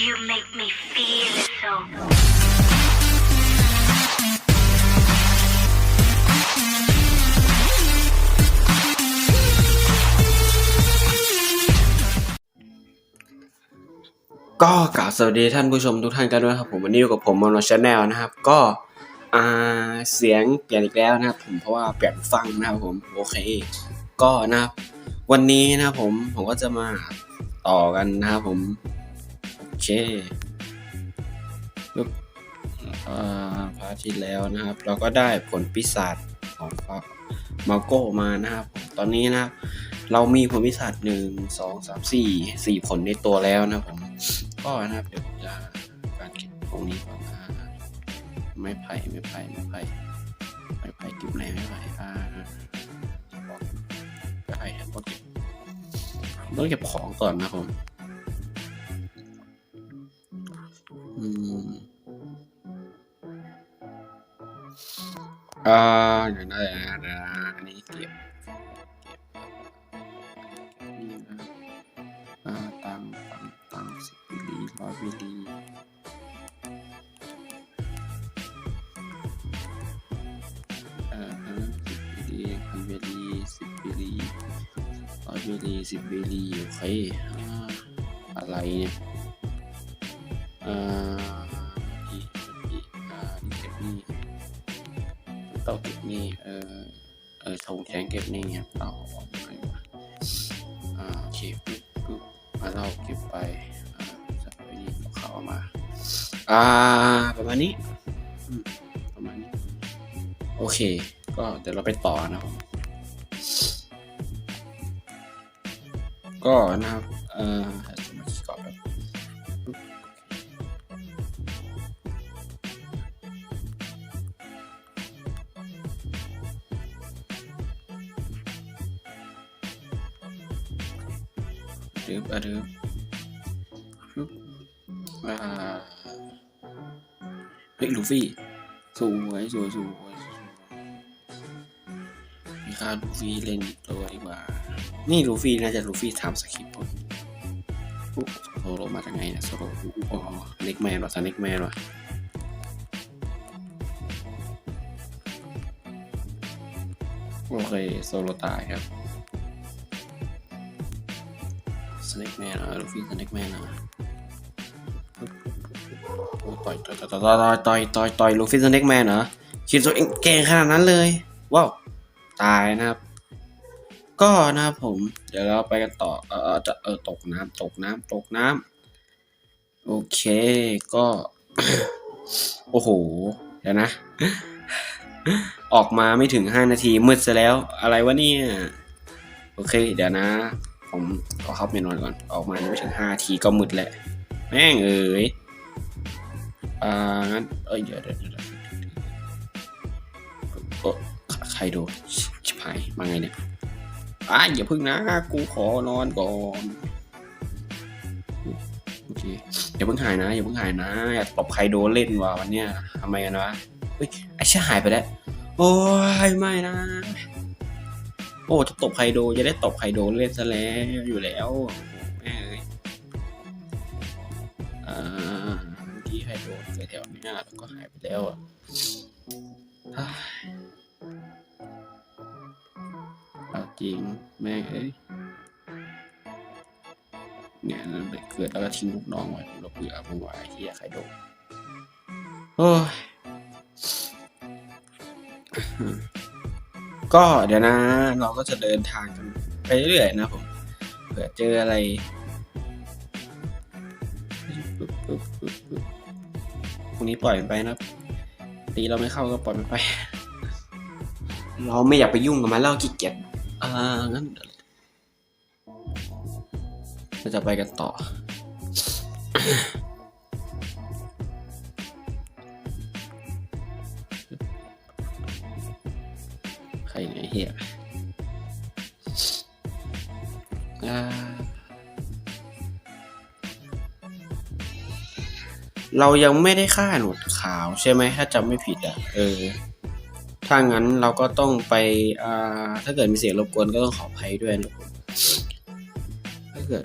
You make me feel so. ก็กล่าวสวัสดีท่านผู้ชมทุกท่านกันด้วยครับผมวันนี้อยู่กับผมมอนชาแนลนะครับ ก็อ่าเสียงเปลี่ยนอีกแล้วนะครับผมเพราะว่าเปลี่ยนฟังนะครับผมโอเค ก็นะครับวันนี้นะครับผมผมก็จะมาต่อกันนะครับผม เคปึ๊บอ่าพาร์ทที่แล้วนะครับ เราก็ได้ผลปีศาจของมาโก้มานะครับ ตอนนี้นะครับเรามีผลพิศาจหนึ่งสองสามสี่สี่ผลในตัวแล้วนะผมก็นะครับเดี๋ยวผมจะการเก็บตรงนี้ก่อนนะไม่ไผ่ไม่ไผ่ไม่ไผ่ไม่ไผ่เก็บไหนไม่ไผ่อ่ากไม่ไผ่ครับต้องเก็บต้องเก็บของก่อนนะครับผม อืมอ่าเดี๋ยวนะเดี๋ยวนะเดี๋ยวนะ อันนี้เก็บนี่นะอ่าตังตังตังสิบมิลลิร้อยมิลลิเอ่อฮะสิบมิลลิพันมิลลิสิบมิลลิร้อยมิลลิสิบมิลลิโอเคอ่าอะไรเนี่ยอ่านี่นี่อ่านี่เก็บนี่เต้าเก็บนี่เออเออธงแข็งเก็บนี่ครับต้าออกไปวะอ่าโอเคปุ๊บปุ๊บมาเราเก็บไปอ่าจากไปนี่เขาเอามา อ่าประมาณนี้ประมาณนี้ โอเค ก็เดี๋ยวเราไปต่อนะครับก็นะ ดิมอะเดิมปุ๊บอ่าเฮ้ยลูฟี่สวยสวยสวยมีค่าลูฟี่เล่นอีกตัวดีกว่า นี่ลูฟี่น่าจะลูฟี่ทำสคริปต์สโซโลมาจากไงเนี่ยโซโลอ๋อเน็กแมนวะสเน็กแมนวะโอเคโซโลตายครับ สเน็กแมนอะลูฟี่สเน็กแมนอะโอ้ต่อยต่อยต่อยต่อยต่อยต่อยต่อยลูฟี่สเน็กแมนเหรอคิดตัวเองเก่งขนาดนั้นเลยว้าวตายนะครับ ก็นะครับผม เดี๋ยวเราไปกันต่อเออเอจะเออตกน้ำตกน้ำตกน้ำโอเคก็ โอ้โห เดี๋ยวนะ ออกมาไม่ถึงห้านาทีมืดซะแล้ว อะไรวะเนี่ย โอเค เดี๋ยวนะ ผมขอเข้าไปนอนก่อน ออกมายังไม่ถึงห้าทีก็มืดแหละแม่งเอ๋ยอ่างั้นเอ้ยเดี๋ยวเดี๋ยวใครโดนชิบหายมาไงเนี่ยอะอย่าพึ่งนะ กูขอนอนก่อนโอเคอย่าเพิ่งหายนะอย่าเพิ่งหายนะอย่าตบใครโดนเล่นว่ะวันเนี้ยทำไมกันวะเฮ้ยไอ้เชี่ยหายไปแล้วโอ้ยไม่นะ โอ้จะตบใคโดจะได้ตบใคโดเล่นซะแล้วอยู่แล้วแม่เอ้ยอ่าเมื่อกี้ใครโดแถวๆนี้แล้วก็หายไปแล้วอะเอาจริงแม่เอ้ยเนี่ยเราเด็กเกิดแล้วก็ทิ้งลูกน้องไว้เราเบื่อมึงว่าไอ้เฮียใครโดโอ้ย ก็เดี๋ยวนะ เราก็จะเดินทางกันไปเรื่อยๆนะผมเผื่อเจออะไรปึ๊บปึ๊บปึ๊บปึ๊บพรุ่งนี้ปล่อยมันไปนะตีเราไม่เข้าก็ปล่อยมันไป เราไม่อยากไปยุ่งกับมันแล้วขี้เกียจอ่างั้นเดี๋ยวเราจะไปกันต่อ เรายังไม่ได้ฆ่าหนวดขาวใช่ไหมถ้าจำไม่ผิดอะเออถ้างั้นเราก็ต้องไปอ่าถ้าเกิดมีเสียงรบกวนก็ต้องขออภัยด้วยนะถ้าเกิด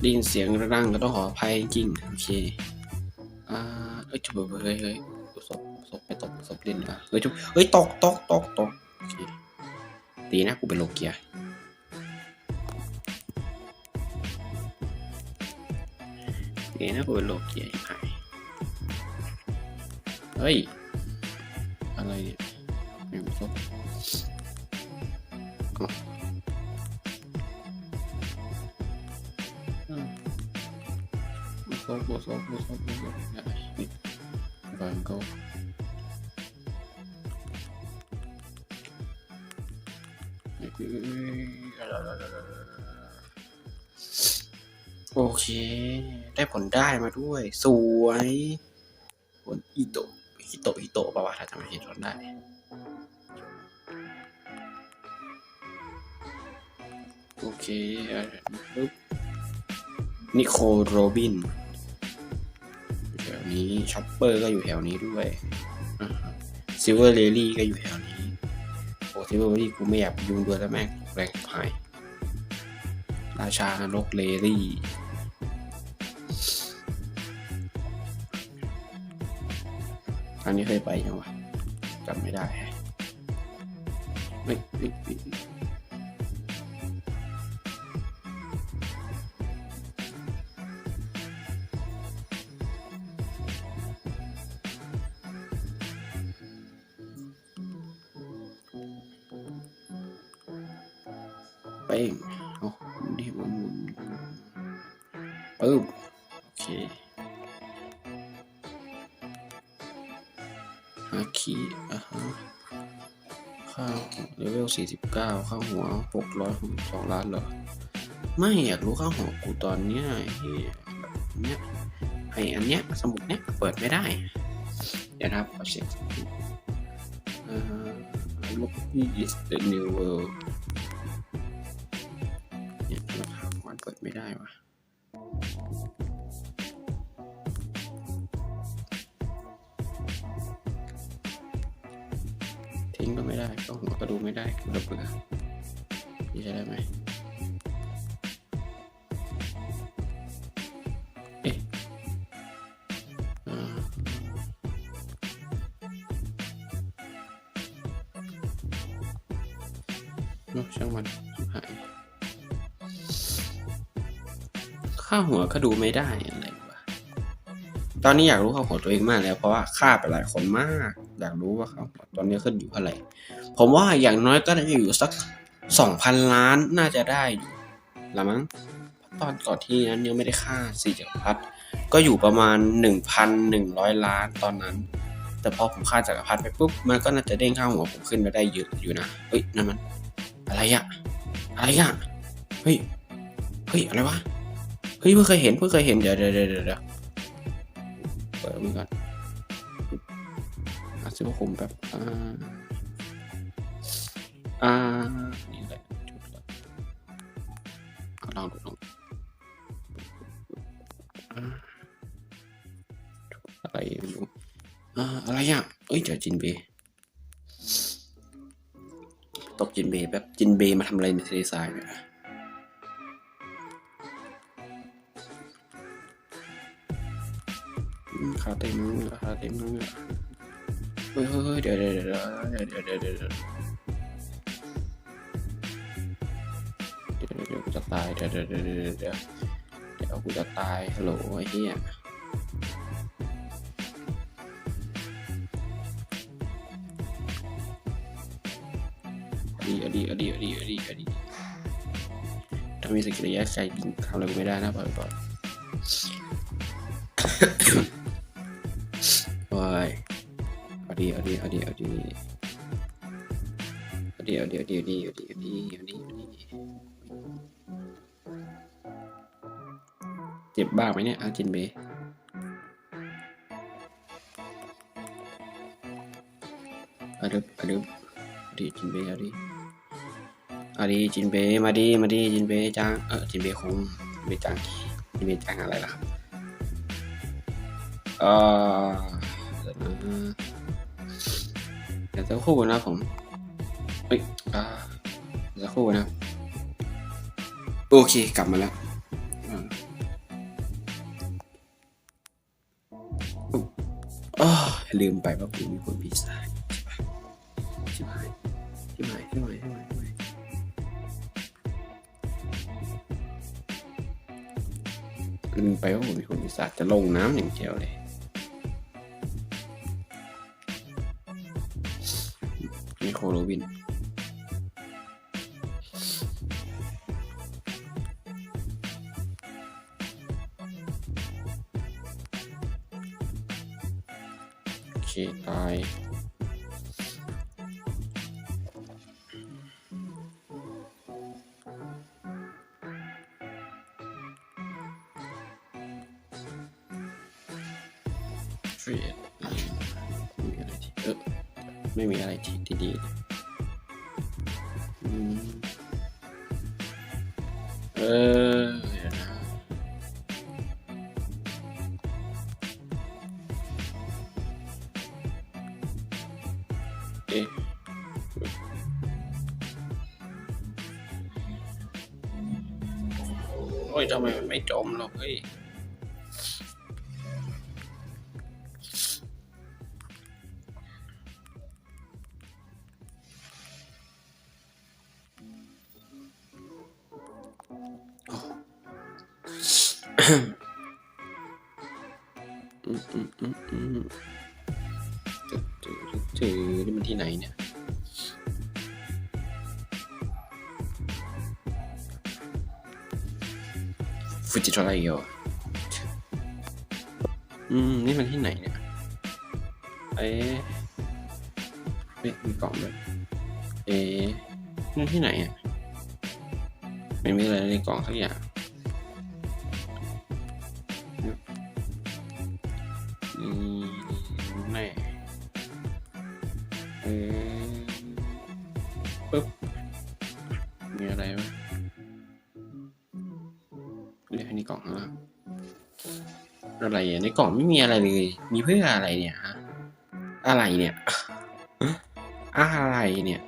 ได้ยินเสียงระดังก็ต้องขออภัยจริงโอเคอ่าเอ้ยจุบเฮ้ยเฮ้ยศพศพไปตกศพเล่นอะเฮ้ยจุบเฮ้ยตกตกตกตกโอเคดีนะกูเป็นโลเกีย Tiene quello che è. Ehi! Allora, io mi so. Come? So, so, so, so, so, so. Vai, go. Okay. ได้ผลได้มาด้วย สวยผลอิโตะฮิโตะฮิโตะป่าวะถ้าจำไม่ผิดผลได้โอเคอะปึ๊บนิโคโรบินแถวนี้ช็อปเปอร์ก็อยู่แถวนี้ด้วยซิลเวอร์เลลี่ก็อยู่แถวนี้โอ้ซิลเวอร์เลลี่กูไม่อยากยุ่งด้วยแล้วแม่งแรงพายราชานรกเลลี่ รั้งนี้เคยไปยังวะจำไม่ได้แฮะเฮ้ย ฮาคิอะฮะข้าวเลเวลสี่สิบเก้าข้าวหัวหกร้อยสองล้านเหรอ ไม่อยากรู้ข้าวหัวกูตอนเนี้ยเหี้ยเนี้ยไออันเนี้ยสมุดเนี้ยเปิดไม่ได้ เดี๋ยวนะครับขอเช็คสักทีเอ่อ look is the new world เนอะช่างมันหายค่าหัวก็ดูไม่ได้อะไรวะตอนนี้อยากรู้ค่าหัวตัวเองมากแล้ว เพราะว่าค่าไปหลายคนมาก อยากรู้ว่าค่าหัวตอนนี้ขึ้นอยู่เท่าไหร่ผมว่าอย่างน้อยก็น่าจะอยู่สักสองพันล้านน่าจะได้อยู่ละมั้งตอนก่อนที่นั้นยังไม่ได้ค่าสี่จักรพรรดิ ก็อยู่ประมาณหนึ่งพันหนึ่งร้อยล้านตอนนั้น แต่พอผมค่าจักรพรรดิไปปุ๊บ มันก็น่าจะเด้งค่าหัวผมขึ้นมาได้เยอะอยู่นะ เฮ้ยนั่นมัน อะไรอะอะไรอะเฮ้ย เฮ้ย อะไรวะ เฮ้ยเพิ่งเคยเห็นเพิ่งเคยเห็น เดี๋ยวเดี๋ยวเดี๋ยวเดี๋ยวเปิดมือก่อนอาซิบคุมแบบอ่า อ่า นี่แหละจุดละเอาลองดูลองอ่า อะไรอะ เอ้ยเดี๋ยวจินเบย์ตบจินเบย์แบบจินเบย์มาทำอะไรในทะเลทรายเนี่ยขาเต็มมือขาเต็มเฮ้ยเฮ้ยเดี๋ยวเดี๋ยวเดี๋ยวเดี๋ยวเดี๋ยวเดี๋ยวเดี๋ยวเดี๋ยวเดี๋ยวเดี๋ยวเดี๋ยวกูจะตายเดี๋ยวเดี๋ยวเดี๋ยวเดี๋ยวเดี๋ยวเดี๋ยวเดี๋ยวกูจะตายฮัลโหลไอ้เหี้ย อดีอดีอดีอดีอดีอดีถ้ามีสกิลระยะไกลยิงทำอะไรไม่ได้นะปล่อยปล่อยโอ้ยเอาดีเอาดีเอาดีเอาดีเอาดีเอาดีเอาดีเอาดีเอาดีเอาดีเอาดีเอาดีเจ็บบ้างไหมเนี่ยอาจินเบอะดึบอะดึบดีจินเบอาดี มาดีจินเบมาดีมาดีจินเบจางเออจินเบคงเบจางจินเบจางอะไรล่ะครับเออเดี๋ยวจะคู่กันะผมเอ้ยอ่าจะคู่กันะโอเคกลับมาแล้วอ๋อลืมไปว่ากูมีคนพี่ชาึ้นไปว่าผมมีคนปีศาจจะลงน้ำอย่างเดียวเลยมีโคโรบิน เออเอ๊ะโอ้ยทำไมมันไม่จมหรอกเฮ้ย ฟูจิโตไรโยอืม นี่มันที่ไหนเนี่ย เอ๊ะเอ๊ะมีกล่องด้วยเอ๊ะนี่ที่ไหนอะ ไม่มีอะไรในกล่องสักอย่าง ในกล่องไม่มีอะไรเลย มีเพื่ออะไรเนี่ยฮะอะไรเนี่ยอะไรเนี่ย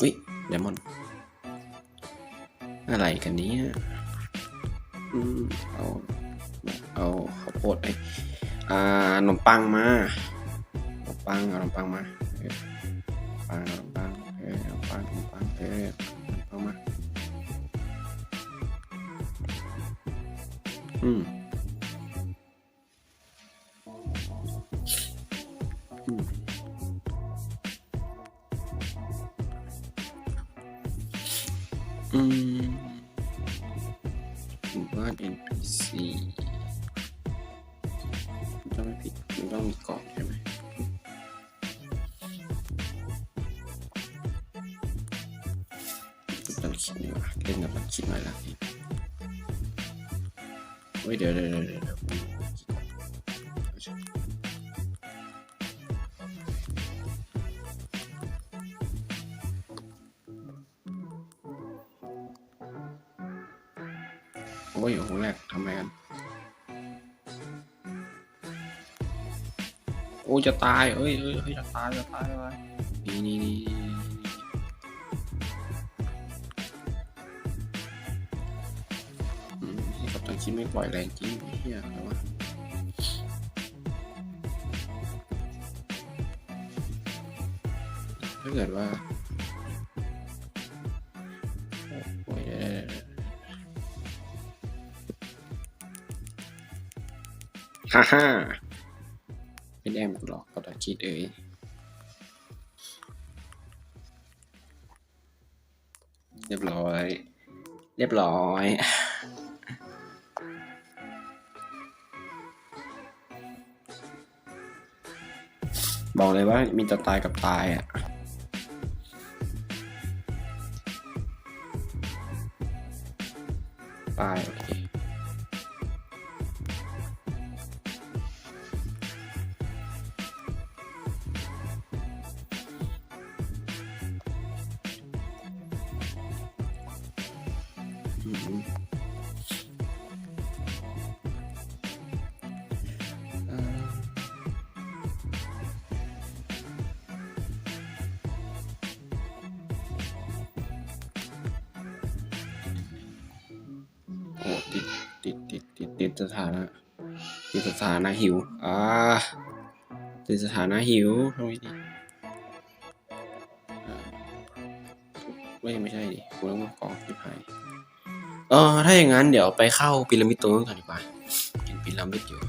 อุ้ยเดมอนอะไรกันนี้อืมเอาเอาข้าวโพดไอยอ่าขนมปังมาขนมปังเอาขนมปังมาปังขนมปังเออขนมปังขนมปังเออขนมปังมา อืมอืมอืมหมู่บ้าน NPC ถ้าไม่ผิดมันต้องมีกล่องใช่ไหมต้องคิดดีกว่าเล่นกับมันคิดหน่อยละนี่ เฮ้ยเดี๋ยวเดี๋ยวเดี๋ยวโอ้ยโอ้โหแรกทำไมกัน โอ้จะตายเอ้ยเอ้ยเอ้ยจะตายจะตาย มที่กับตังคิดไม่ปล่อยแรงจริงเฮียอะไรวะถ้าเกิดว่าฮ่าฮ่าเป็นแอมหรอกก็ตคิดเอ่ยเรียบร้อย เรียบร้อย บอกเลยว่ามีแต่ตายกับตายอะ ติดสถานะ ติดสถานะหิว อ่า ติดสถานะหิวทำไงดีไม่ไม่ใช่ดิกูต้องมากองที่พายเออถ้าอย่างนั้นเดี๋ยวไปเข้าพีระมิดตรงนู้นก่อนดีกว่าเห็นพีระมิดอยู่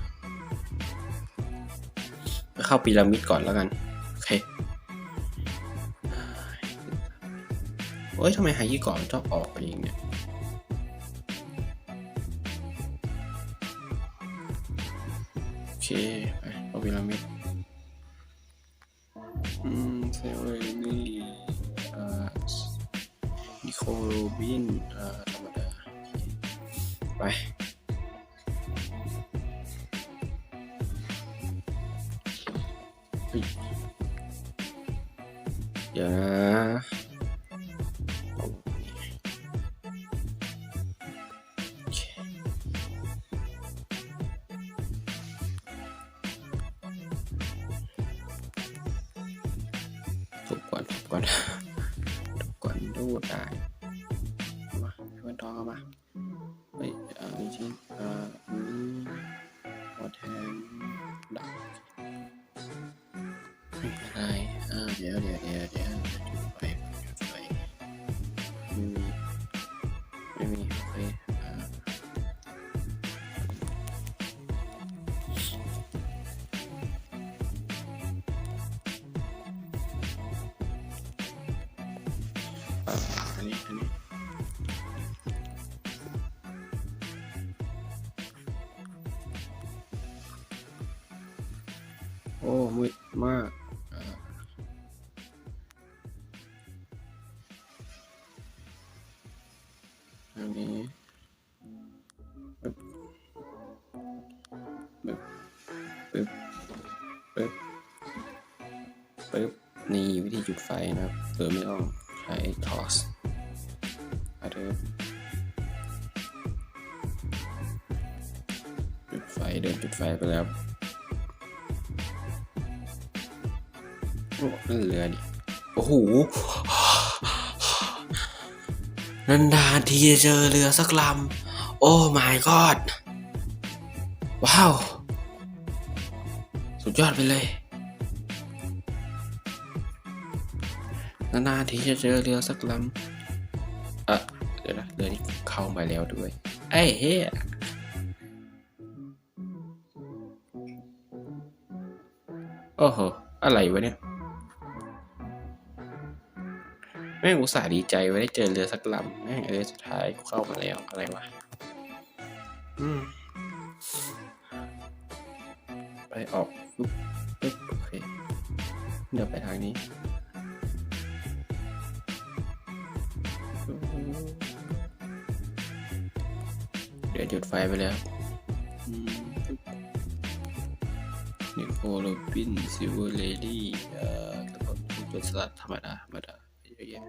ไปเข้าพีระมิดก่อนแล้วกันโอเคโอ้ยทำไมหายยี่ก่อนชอบออกไปอย่างเนี้ย โอเคไปเอาพีระมิ ดี๋ยว ปึ๊บนี่วิธีจุดไฟนะครับโดยไม่ต้องใช้ทอสอาเดิมจุดไฟเดินจุดไฟไปแล้วโอ้นั่นเรือดิโอ้โหนานๆทีจะเจอเรือสักลำ โอ้ my god ว้าว สุดยอดไปเลย นานๆทีจะเจอเรือสักลำอะเดี๋ยวนะเรือนี้เข้ามาแล้วด้วย ไอ้เฮ้ยโอ้โห อะไรวะเนี่ย แม่งอุตส่าห์ดีใจไว้ได้เจอเรือสักลำแม่งเออสุดท้ายกูเข้ามาแล้วอะไรวะ อืม ไปออกปุ๊บปุ๊บโอเค เดี๋ยวไปทางนี้ เดี๋ยวจุดไฟไปแล้วอืมปุ๊บนิโคลบินซิลเวอร์เลดี้เอ่อแล้วก็ตัวสลัดธรรมดาธรรมดาเยอะแยะ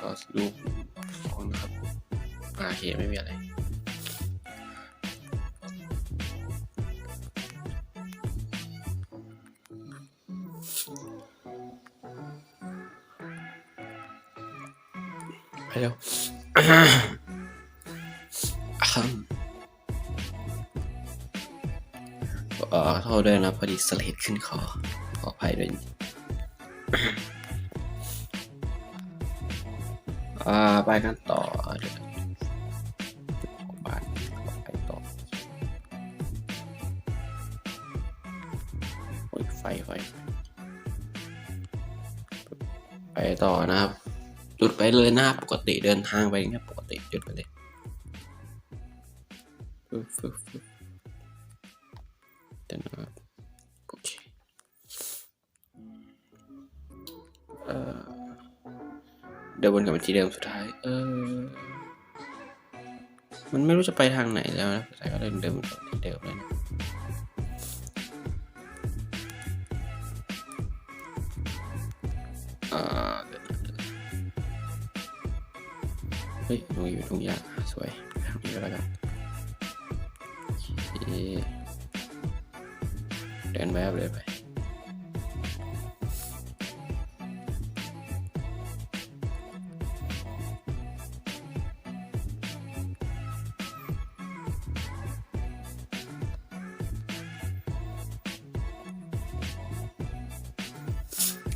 ของนะครับอาโอเคไม่มีอะไรไปเร็วอืมเอ่อโทษด้วยนะพอดีสเลดขึ้นคอขออภัยด้วย อ่าไปกันต่อบ้านไปต่อโอ้ยไฟไฟไปต่อนะครับจุดไปเลยนะครับปกติเดินทางไปเงี้ยปกติจุดไปเลยฟึบฟึบฟึบเดี๋ยวนะครับโอเคเอ่อ เดินวนกลับมาที่เดิมสุดท้าย เออ มันไม่รู้จะไปทางไหนแล้วนะแต่ก็เดินเดินที่เดิมเลยนะเฮ้ยตรงอยู่ตรงยากสวย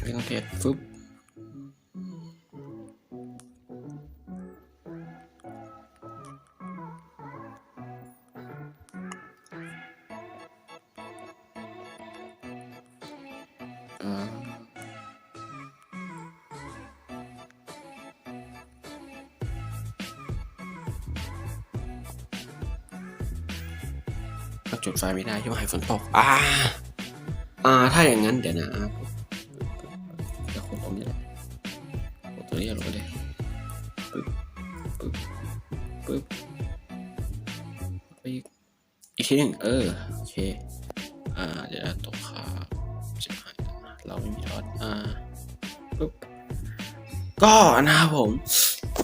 เรื่องเทศฟึบจุดไฟไม่ได้ที่ว่าให้ฝนตกอ่าอ่า ถ้าอย่างนั้นเดี๋ยวนะจะ ไปอีกอีกทีหนึ่งเออโอเคอ่าเดี๋ยวตกขาชิบหายเราไม่มีทอดอ่าปึ๊บก็นะครับผม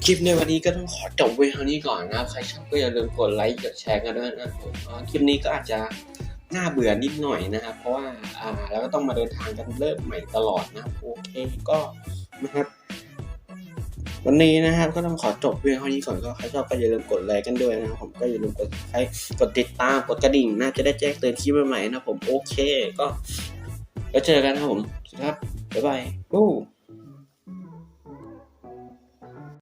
คลิปในวันนี้ก็ต้องขอจบไว้เท่านี้ก่อนนะครับ ใครชอบก็อย่าลืมกดไลค์กดแชร์กันด้วยนะครับผมคลิปนี้ก็อาจจะน่าเบื่อนิดหน่อยนะครับ เพราะว่าอ่าแล้วก็ต้องมาเดินทางกันเริ่มใหม่ตลอดนะครับโอเคก็นะครับ วันนี้นะครับก็ต้องขอจบเพียงเท่านี้ก่อนก็ใครชอบก็อย่าลืมกดไลค์กันด้วยนะครับผมก็อย่าลืมกดใครกดติดตามกดกระดิ่งนะจะได้แจ้งเตือนคลิปใหม่ๆนะผมโอเคก็แล้วเจอกันนะครับผมสวัสดีครับบ๊ายบายกู้